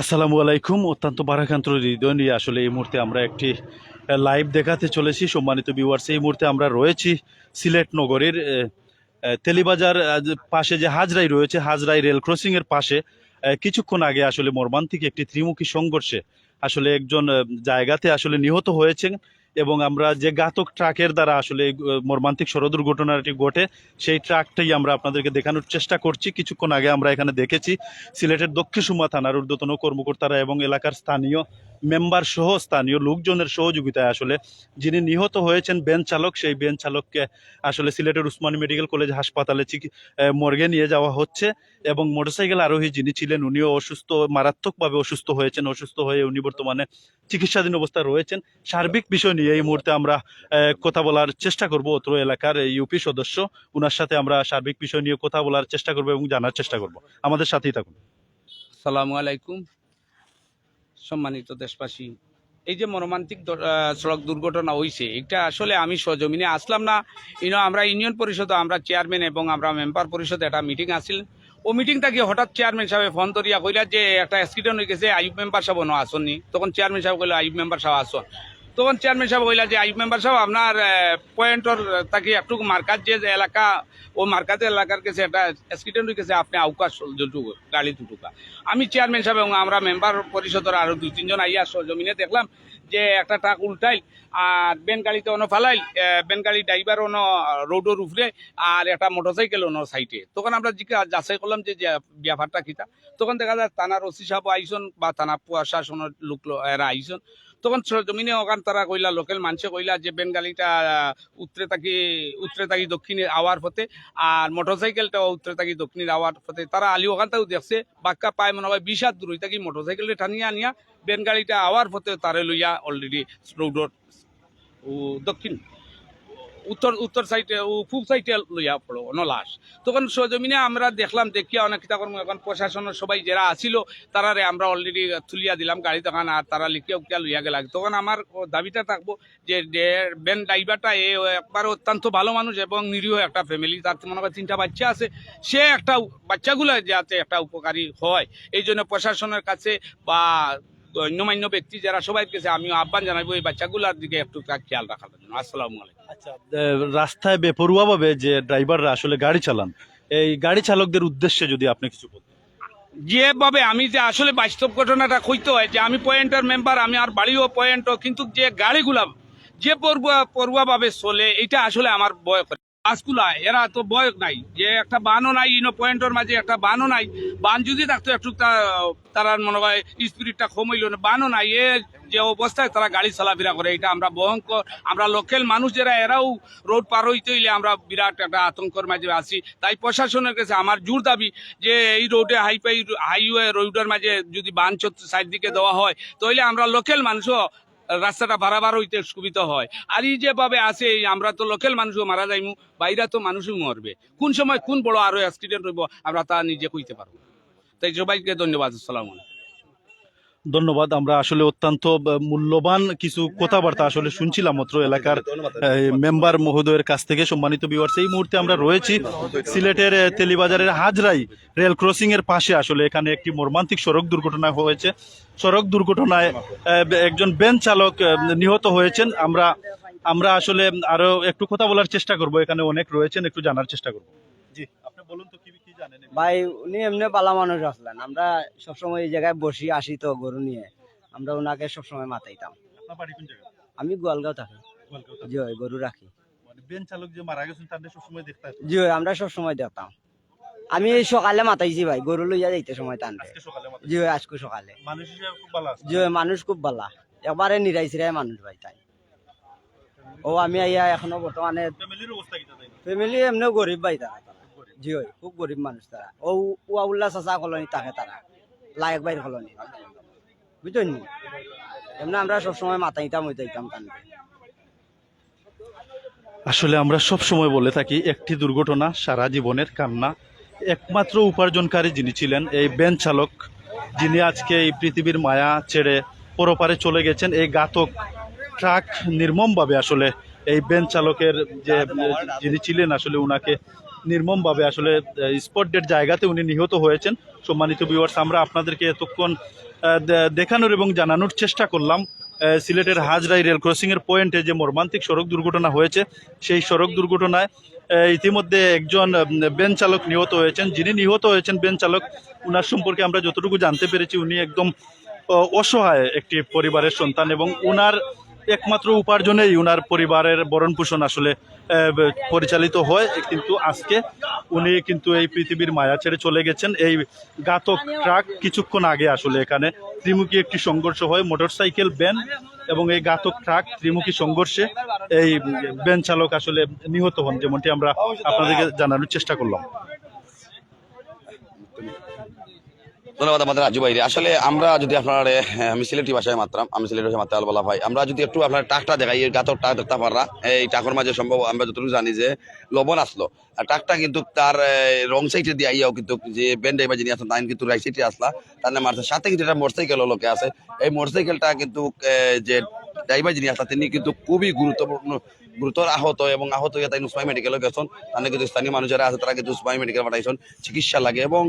আসসালামু আলাইকুম। অত্যন্ত বারাকান্ত হৃদয় নিয়ে আসলে এই মুহূর্তে আমরা একটি লাইভ দেখাতে চলেছি। সম্মানিত ভিউয়ার্স এই মুহূর্তে আমরা রয়েছি সিলেট নগরীর তেলিবাজার পাশে যে হাজরাই রয়েছে, হাজরাই রেল ক্রসিং এর পাশে কিছুক্ষণ আগে আসলে মর্মান্তিক একটি ত্রিমুখী সংঘর্ষে আসলে একজন জায়গাতে আসলে নিহত হয়েছেন। এবং আমরা যে ঘাতক ট্রাকের দ্বারা আসলে মর্মান্তিক সড়ক দুর্ঘটনাটি ঘটে, সেই ট্রাকটাই আমরা আপনাদেরকে দেখানোর চেষ্টা করছি। কিছুক্ষণ আগে আমরা এখানে দেখেছি সিলেটের দক্ষিণ সুমা থানার ঊর্ধ্বতন কর্মকর্তারা এবং এলাকার স্থানীয় মেম্বার সহ স্থানীয় লোকজনের সহযোগিতায় আসলে যিনি নিহত হয়েছেন বেন চালক, সেই বেন চালককে আসলে সিলেটের উসমানী মেডিকেল কলেজ হাসপাতালে মর্গে নিয়ে যাওয়া হচ্ছে এবং মোটরসাইকেল আরোহী যিনি ছিলেন, উনিও অসুস্থ, মারাত্মকভাবে অসুস্থ হয়েছেন, অসুস্থ হয়ে উনি বর্তমানে চিকিৎসাধীন অবস্থায় রয়েছেন। সার্বিক বিষয় নিয়ে এই মুহূর্তে আমরা কথা বলার চেষ্টা করব অত্র এলাকার ইউপি সদস্য। ওনার সাথে আমরা সার্বিক বিষয় নিয়ে কথা বলার চেষ্টা করব এবং জানার চেষ্টা করব। আমাদের সাথেই থাকুন। সালামু আলাইকুম। সম্মানিত দেশবাসী, এই যে মর্মান্তিক সড়ক দুর্ঘটনা হয়েছে এটা আসলে আমি সজমিনে আসলাম না। ইনো, আমরা ইউনিয়ন পরিষদ, আমরা চেয়ারম্যান এবং আমরা মেম্বার পরিষদ, একটা মিটিং আসিল ও মিটিং থাকি হঠাৎ চেয়ারম্যান সাহেব ফোন করিয়া কইলা যে, একটা অ্যাক্সিডেন্ট হয়ে গেছে আইব মেম্বার সাহেব ন আসননি। তখন চেয়ারম্যান সাহেব কইলা আইব মেম্বার সাহেব আসন। তখন চেয়ারম্যান সাহেব কইলা যে আইব মেম্বার সাহেব, আপনার পয়েন্টর তাকে একটু মার্কাত যে এলাকা, ও মার্কাতে এলাকার কাছে একটা অ্যাক্সিডেন্ট হয়ে গেছে আপনি আউকাশ যটুকু গাড়ি দুটুকা। আমি চেয়ারম্যান সাহেব এবং আমরা মেম্বার পরিষদের আরও দুই, তিনজন আইয়া জমিনে দেখলাম যে, একটা ট্রাক উল্টাইল, আর বেন গাড়িতে অন্য ফালাইল বেন গাড়ি ড্রাইভার অন্য রোডের উপরে, আর একটা মোটরসাইকেল অন্য সাইডে তখন আমরা জিজ্ঞা, যাচাই করলাম যে যে, ব্যাপারটা কিতা তখন দেখা যায়, থানার ওসি সাহেব আইসন বা থানা প্রশাসনের লোক এরা আইসন। তখন সরজমিনে ওখান তারা কইলা, লোকাল মানুষে কইলা যে বেঙ্গালিটা উত্তরে থাকি উত্তরে থাকি দক্ষিণে আওয়ার পথে আর মোটরসাইকেলটা উত্তরে থাকি দক্ষিণের আওয়ার পথে। তারা আলি ওখান দেখছে, বাক্কা পায় মনে হয় বিশ হাত দূর থাকি মোটরসাইকেলটা টানিয়া আনিয়া বেঙ্গালিটা আওয়ার পথে তারে লইয়া অলরেডি রোডর দক্ষিণ। উত্তর উত্তর সাইডে পূব সাইডে লইয়া পড়ো নলাস তখন সজমিনে আমরা দেখলাম, দেখিয়া অনেক কিতা করব এখন প্রশাসনের সবাই যারা আসিল তারারে আমরা অলরেডি তুলিয়া দিলাম গাড়ি তখন, আর তারা লিখিয়া উকিয়া লইয়া গেল। তখন আমার দাবিটা থাকব যে বেন ড্রাইভারটা এ একবার অত্যন্ত ভালো মানুষ এবং নিরীহ একটা ফ্যামিলি তার মনে হয় তিনটা বাচ্চা আছে। সে একটা বাচ্চাগুলো যাতে একটা উপকারী হয়। এই জন্য প্রশাসনের কাছে বা গণ্যমান্য ব্যক্তি যারা সবাই কাছে আমি আহ্বান জানাব এই বাচ্চাগুলোর দিকে একটু খেয়াল রাখার জন্য। আসসালামু আলাইকুম। আচ্ছা আহ, রাস্তায় বেপরোয়াভাবে যে ড্রাইভাররা আসলে গাড়ি চালান এই গাড়ি চালকদের উদ্দেশ্যে যদি আপনি কিছু বলতেন। যেভাবে আমি যে আসলে বাস্তব ঘটনাটা কইতে হয় যে আমি পয়েন্টের মেম্বার আমি আর বাড়িও পয়েন্টও কিন্তু যে গাড়িগুলা যে পড়ুয়া পড়ুয়াভাবে চলে এটা আসলে আমার ভয় বাসগুলা এরা তো বয় নাই। যে একটা বানও নাই, ইনো পয়েন্টের মাঝে একটা বানও নাই। বান যদি থাকতো, একটু তা- তারার মনে হয় স্পিরিটটা কমাইল। না বানও নাই, এ যে অবস্থায় তারা গাড়ি চলাফেরা করে, এটা আমরা ভয়ঙ্কর। আমরা লোকাল মানুষ যারা, এরাও রোড পার হইতে হইলে আমরা বিরাট একটা আতঙ্কর মাঝে আছি। তাই প্রশাসনের কাছে আমার জোর দাবি যে, এই রোডে হাইফাই হাইওয়ে রোডের মাঝে যদি বান সাইড দিকে দেওয়া হয়, তাহলে আমরা লোকাল মানুষও রাস্তাটা বারাবার হইতে সুবিধা হয়। আর এই যেভাবে আছে আমরা তো লোকাল মানুষও মারা যাইমু, বাইরা তো মানুষই মরবে। কোন সময় কোন বড় আরও অ্যাক্সিডেন্ট হইব, আমরা তা নিজে কইতে পারব তাই সবাইকে ধন্যবাদ, আসসালামু আলাইকুম। ধন্যবাদ। আমরা আসলে অত্যন্ত মূল্যবান কিছু কথাবার্তা আসলে শুনছিলাম মাত্র এলাকার মেম্বার মহোদয়ের কাছ থেকে। সম্মানিত বিভার্স এই মুহূর্তে আমরা রয়েছি সিলেটের তেলিবাজারের হাজরাই রেল ক্রসিং এর পাশে। আসলে এখানে একটি মর্মান্তিক সড়ক দুর্ঘটনা হয়েছে। সড়ক দুর্ঘটনায় একজন বেন চালক নিহত হয়েছেন। আমরা আমরা আসলে আরও একটু কথা বলার চেষ্টা করব। এখানে অনেক রয়েছেন, একটু জানার চেষ্টা করব। জি, আপনি বলুন তো কি ভাই উনি এমনি বালা মানুষ আসলেন। আমরা সবসময় এই জায়গায় বসি আসি তো গরু নিয়ে। আমরা ওনাকে সবসময় মাতাইতাম। আমি গোয়ালগাঁও থাকি। জি ওই গরু রাখি। মানে। জি ওই আমরা সবসময় দেখতাম। আমি সকালে মাতাইছি ভাই গরু লইয়া যাইতে সময় টানতে। জি ওই আজকে সকালে। মানুষ খুব জি ওই মানুষ খুব বালা একবারে নিরাইছিরাই মানুষ ভাই তাই। ও আমি আইয়া এখনও বর্তমানে ফ্যামিলি এমনিও গরিব ভাই তারা। জি, ওই খুব গরিব মানুষ তারা। ও উল্লা চাচা কলোনি তারা। লায়ক ভাইয়ের কলোনি বুঝছেন নি? এমনি আমরা সবসময় টানতে আসলে আমরা সব সময় বলে থাকি, একটি দুর্ঘটনা সারা জীবনের কান্না, একমাত্র উপার্জনকারী যিনি ছিলেন এই বেন চালক, যিনি আজকে এই পৃথিবীর মায়া ছেড়ে পরপারে চলে গেছেন। এই ঘাতক ট্রাক নির্মমভাবে আসলে এই বেন চালকের যে, যিনি ছিলেন আসলে উনাকে নির্মমভাবে আসলে স্পট ডেট জায়গাতে উনি নিহত হয়েছেন। সম্মানিত ভিউয়ার্স আমরা আপনাদেরকে এতক্ষণ দেখানোর এবং জানানোর চেষ্টা করলাম সিলেটের হাজরাই রেল ক্রসিং এর পয়েন্টে যে মর্মান্তিক সড়ক দুর্ঘটনা হয়েছে, সেই সড়ক দুর্ঘটনায় ইতিমধ্যে একজন বেন চালক নিহত হয়েছেন। যিনি নিহত হয়েছেন বেন চালক, উনার সম্পর্কে আমরা যতটুকু জানতে পেরেছি, উনি একদম অসহায় একটি পরিবারের সন্তান এবং উনার একমাত্র উপার্জনেই উনার পরিবারের ভরণ পোষণ আসলে পরিচালিত হয়। কিন্তু আজকে উনি কিন্তু এই পৃথিবীর মায়া ছেড়ে চলে গেছেন। এই ঘাতক ট্রাক কিছুক্ষণ আগে আসলে এখানে ত্রিমুখী একটি সংঘর্ষ হয়, মোটরসাইকেল ব্যান এবং এই ঘাতক ট্রাক ত্রিমুখী সংঘর্ষে এই ব্যান চালক আসলে নিহত হন, যেমনটি আমরা আপনাদেরকে জানানোর চেষ্টা করলাম। ধন্যবাদ আমাদের রাজু ভাই আসলে আমরা যদি আপনার এ, আমি সিলেটি ভাষায় মাত্রাম আমি সিলেটি ভাষায় মাত্রা বলা ভাই আমরা যদি একটু আপনার টাকটা দেখাই এই গাতর টাক দেখতে পাররা এই টাকর মাঝে সম্ভব আমরা যতটুকু জানি যে লবণ আসলো। আর টাকটা কিন্তু তার রং সাইডে দিয়ে আইয়াও কিন্তু যে ব্যান্ড ড্রাইভার যিনি আসলাম কিন্তু রাইট সাইডে আসলা। তার নাম মারছে সাথে কিন্তু একটা মোটরসাইকেল লোকে আছে। এই মোটরসাইকেলটা কিন্তু যে ড্রাইভার যিনি আসা, তিনি কিন্তু খুবই গুরুত্বপূর্ণ, গুরুতর আহত এবং আহত হয়ে তাই উসমাই মেডিকেলে গেছেন। তাহলে কিন্তু স্থানীয় মানুষ যারা আছে, তারা কিন্তু উসমাই মেডিকেল পাঠাইছেন, চিকিৎসা লাগে এবং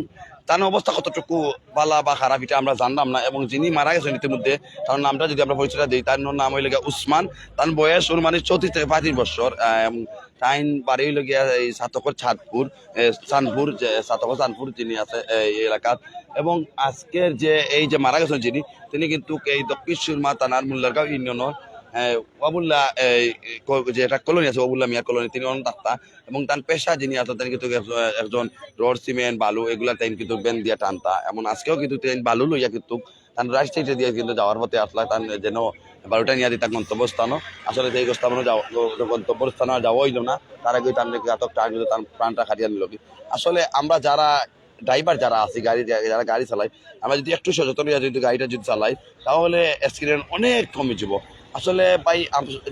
তার অবস্থা কতটুকু বালা বা খারাপ এটা আমরা জানলাম না এবং যিনি মারা গেছেন ইতিমধ্যে, তার নামটা যদি আমরা পরিচয়টা দিই, তার নাম হইলে উসমান। তার বয়স ওর মানে চৌত্রিশ থেকে পঁয়ত্রিশ বছর তাইন বাড়ি গিয়া এই সাতকর ছাদপুর যে সাতকর চাঁদপুর যিনি আছে এই এলাকাত এবং আজকের যে এই যে মারা গেছেন যিনি তিনি কিন্তু এই দক্ষিণ সুরমা থানার মুল্লারগাঁও ইউনিয়নের ওয়াবুল্লাহ এই, যে একটা কলোনি আছে ওবুল্লাহ মিয়া কলোনি তিনি অনদাক্তা এবং তার পেশা যিনি আছেন তিনি কিন্তু একজন- রড সিমেন্ট বালু এগুলা তাই কিন্তু বেন দিয়া টানতা। এমন আজকেও কিন্তু তিনি বালু লইয়া কিন্তু তার রাইট দিয়ে কিন্তু যাওয়ার পথে আসলা তার যেন বালুটা নিয়ে দিতা গন্তব্যস্থান আসলে সেই গস্থানো গন্তব্যস্থান আর যাওয়া হইল না, তার আগে তার ঘাতক টান তার প্রাণটা খাটিয়ে নিল আসলে আমরা যারা ড্রাইভার যারা আছি, গাড়ি যারা গাড়ি চালাই আমরা যদি একটু সচেতন যদি গাড়িটা যদি চালাই, তাহলে অ্যাক্সিডেন্ট অনেক কমে যাব। আসলে ভাই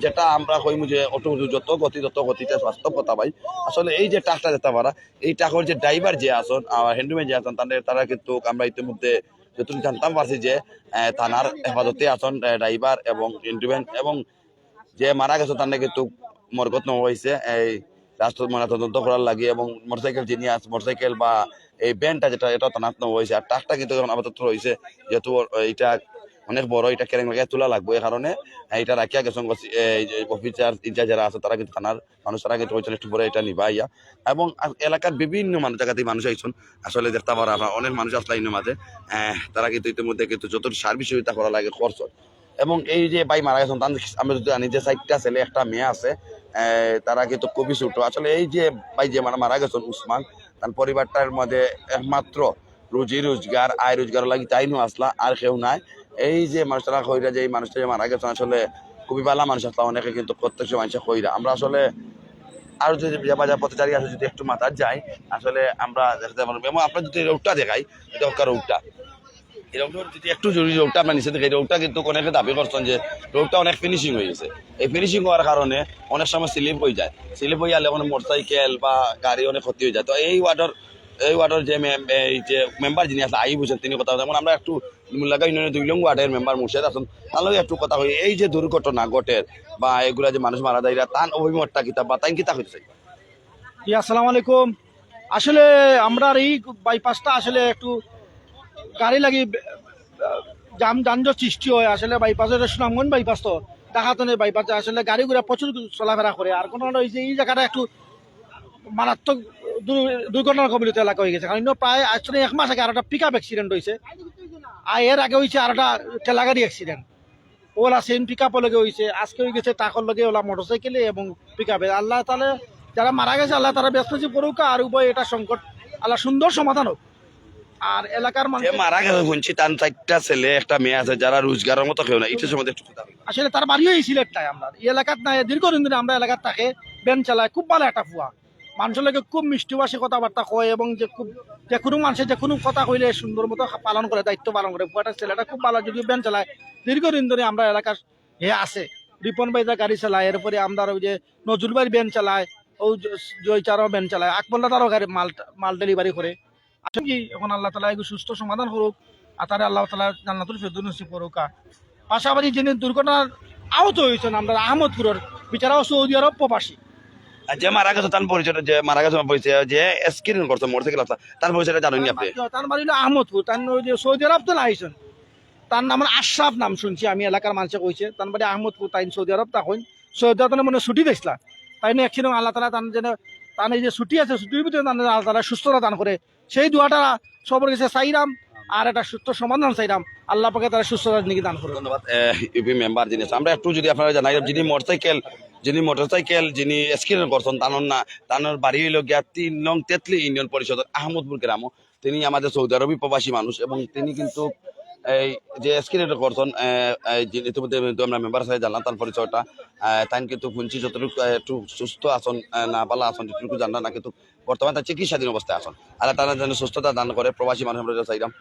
যেটা আমরা কইমু যে অটো যত গতি, তত গতিতে বাস্তব কথা ভাই। আসলে এই যে টাকটা যেতে পারা, এই টাকার যে ড্রাইভার যে আসন হ্যান্ডম্যান যে আসন তাদের তারা কিন্তু আমরা ইতিমধ্যে যতটুকু জানতাম পারছি যে থানার হেফাজতে আসন ড্রাইভার এবং ইন্টুভেন্ট এবং যে মারা গেছে তার কিন্তু মরগত নেওয়া হয়েছে। এই রাষ্ট্র মানে তদন্ত করার লাগে এবং মোটরসাইকেল যিনি আছে, মোটরসাইকেল বা এই ব্যানটা যেটা, এটা থানাত নেওয়া হয়েছে। আর টাকটা কিন্তু আপাতত রয়েছে, যেহেতু এইটা অনেক বড় এটা কেরেং লাগে তোলা লাগবে, এই কারণে এটা রাখিয়া গেছেন অফিসার ইনচার্জ যারা আছে, তারা কিন্তু থানার মানুষ, তারা কিন্তু ওইটা একটু এটা নিবা ইয়া। এবং এলাকার বিভিন্ন মানুষ জায়গাতে মানুষ আইসন আসলে দেখতে পারা অনেক মানুষ আসলে ইনের মাঝে তারা কিন্তু ইতিমধ্যে কিন্তু যত সার্ভিস সুবিধা করা লাগে খরচ এবং এই যে ভাই মারা গেছেন, তার আমরা যদি জানি যে চারটা ছেলে, একটা মেয়ে আছে তারা কিন্তু খুবই ছোট। আসলে এই যে ভাই যে মানে মারা গেছেন, উসমান, তার পরিবারটার মধ্যে একমাত্র রুজি রোজগার, আয় রোজগার লাগি তাই আসলা, আর কেউ নাই। এই যে মানুষটা কইরা যে এই মানুষটা যে মারা গেছেন আসলে খুবই ভালো মানুষ আসলা অনেকে কিন্তু প্রত্যক্ষ মানুষের কইরা। আমরা আসলে আর যদি বাজার পথচারী আছে যদি একটু মাথার যাই, আসলে আমরা দেখতে পারব আপনার যদি রোডটা দেখাই হচ্ছে রোডটা এই রোডটা যদি একটু জরুরি রোডটা আমরা নিচে দেখি রোডটা কিন্তু অনেকে দাবি করছেন যে রোডটা অনেক ফিনিশিং হয়ে গেছে। এই ফিনিশিং হওয়ার কারণে অনেক সময় স্লিপ হয়ে যায়। স্লিপ হয়ে গেলে অনেক মোটরসাইকেল বা গাড়ি অনেক ক্ষতি হয়ে যায়। তো এই ওয়ার্ডের এই ওয়ার্ডের যে এই যে মেম্বার যিনি আছে আই বুঝেন তিনি কথা যেমন আমরা একটু মুল্লাগা ইউনিয়নের দুই লং ওয়ার্ডের মেম্বার মুর্শেদ আছেন তার লগে একটু কথা হই এই যে দুর্ঘটনা ঘটের বা এগুলা যে মানুষ মারা যায় তার অভিমতটা কিতা বা তাই কিতা হচ্ছে জি, আসসালামু আলাইকুম। আসলে আমরা এই বাইপাসটা আসলে একটু গাড়ি লাগি জাম যানজট সৃষ্টি হয়। আসলে বাইপাসের সুনামগঞ্জ বাইপাস তো ডাকাতনে বাইপাসে আসলে গাড়িগুলো প্রচুর চলাফেরা করে। আর কোনো ওই যে এই জায়গাটা একটু মারাত্মক দুর- দুর্ঘটনার কবলিত এলাকা হয়ে গেছে। কারণ প্রায় আসলে এক মাস আগে আর একটা পিক আপ অ্যাক্সিডেন্ট হয়েছে আর এর আগে হয়েছে আর একটা ঠেলা গাড়ি অ্যাক্সিডেন্ট ওলা সেম পিক আপের লগে হয়েছে আজকে হয়ে গেছে তাকর লগে ওলা মোটরসাইকেলে এবং পিক আপে আল্লাহ তাহলে যারা মারা গেছে আল্লাহ তারা ব্যস্ত করুক আর উভয় এটা সংকট। আল্লাহ সুন্দর সমাধান হোক। আর এলাকার মানুষ মারা গেছে শুনছি তার চারটা ছেলে একটা মেয়ে আছে যারা রোজগারের মতো কেউ না। এটা সম্বন্ধে একটু আসলে তার বাড়িও এই সিলেটটাই আমরা। এলাকার নাই দীর্ঘদিন ধরে আমরা এলাকার তাকে বেন চালায়। খুব ভালো একটা ফুয়া। মানুষের লগে খুব মিষ্টিভাষী কথাবার্তা কয় এবং যে খুব যে কোনো মানুষের যে কোনো কথা কইলে সুন্দর মতো পালন করে, দায়িত্ব পালন করে। ফুয়াটা ছেলেটা খুব ভালো, যদিও বেন চালায়। দীর্ঘদিন ধরে আমরা এলাকার হে আছে। রিপন ভাই যা গাড়ি চালায়, এরপরে আমরা ওই যে নজরুল ভাই বেন চালায়, ও জয়চারও বেন চালায় আকবল্লা তারও গাড়ি মাল মাল ডেলিভারি করে। আসলে কি এখন আল্লাহ তালা এগুলো সুস্থ সমাধান করুক, আর তারা আল্লাহ তালা জান্নাতুল ফেরদৌস নসিব করুক, আর পাশাপাশি যিনি দুর্ঘটনার আহত হয়েছেন, আমরা আহমদপুরের বিচারাও সৌদি আরব প্রবাসী। আর যে মারা গেছে তার পরিচয়টা যে মারা গেছে পরিচয় যে স্ক্রিন করছে মোটরসাইকেল আছে তার পরিচয়টা জানেননি আপনি। তার বাড়ি হলো আহমদপুর তার যে সৌদি আরব তো আইসন। তার নাম আশরাফ নাম শুনছি আমি এলাকার মানুষে কইছে। তার বাড়ি আহমদপুর তাই সৌদি আরব তখন। সৌদি আরব মানে ছুটি দিয়েছিল। তাই না একদিন আল্লাহ তালা তার যেন তার এই যে ছুটি আছে ছুটির ভিতরে আল্লাহ তালা সুস্থতা দান করে। সেই দোয়াটা সবার কাছে চাইরাম আর একটা সুস্থ সমাধান চাইরাম। আল্লাহ পাকে তারা সুস্থতা নাকি দান করে ধন্যবাদ ইউপি মেম্বার যিনি আছে। আমরা একটু যদি আপনারা জানাই যিনি মোটরসাইকেল যিনি মোটরসাইকেল যিনি স্ক্রিন করছেন, তানোর না, তানোর বাড়ি হইল গিয়া তিন নং তেতলি ইউনিয়ন পরিষদের আহমদপুর গ্রাম তিনি আমাদের সৌদি আরবি প্রবাসী মানুষ এবং তিনি কিন্তু এই যে স্ক্রিন করছেন ইতিমধ্যে আমরা মেম্বার সাথে জানলাম, তার পরিচয়টা। তাই কিন্তু শুনছি যতটুকু একটু সুস্থ আসন না পালা আসন যতটুকু জানলাম, না কিন্তু বর্তমানে তার চিকিৎসাধীন অবস্থায় আসন আর তারা যেন সুস্থতা দান করে, প্রবাসী মানুষ আমরা চাইলাম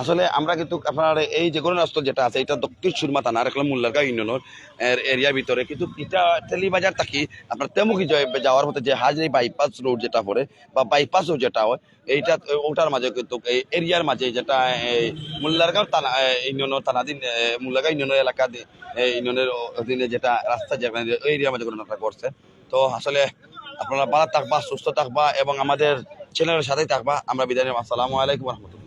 আসলে আমরা কিন্তু আপনার এই যে ঘটনাস্থল যেটা আছে এটা দক্ষিণ সুরমা থানার একটা মুল্লারগাঁও ইউনিয়নের এরিয়ার ভিতরে। কিন্তু এটা তেলিবাজার থাকি আপনার তেমুখী যাওয়ার পথে যে হাজরি বাইপাস রোড যেটা পড়ে বা বাইপাস রোড যেটা হয় এইটা ওটার মাঝে কিন্তু এই এরিয়ার মাঝে যেটা মুল্লারগাঁও থানা ইউনিয়নের এ, মুল্লারগাঁও ইউনিয়নের এলাকা ইউনিয়নের অধীনে যেটা রাস্তা যেখানে ওই এরিয়ার মাঝে ঘটনাটা ঘটছে। তো আসলে আপনারা ভালো থাকবা সুস্থ থাকবা এবং আমাদের চ্যানেলের সাথেই থাকবা। আমরা বিদায়। আসসালামু আলাইকুম রহমতুল্লাহ।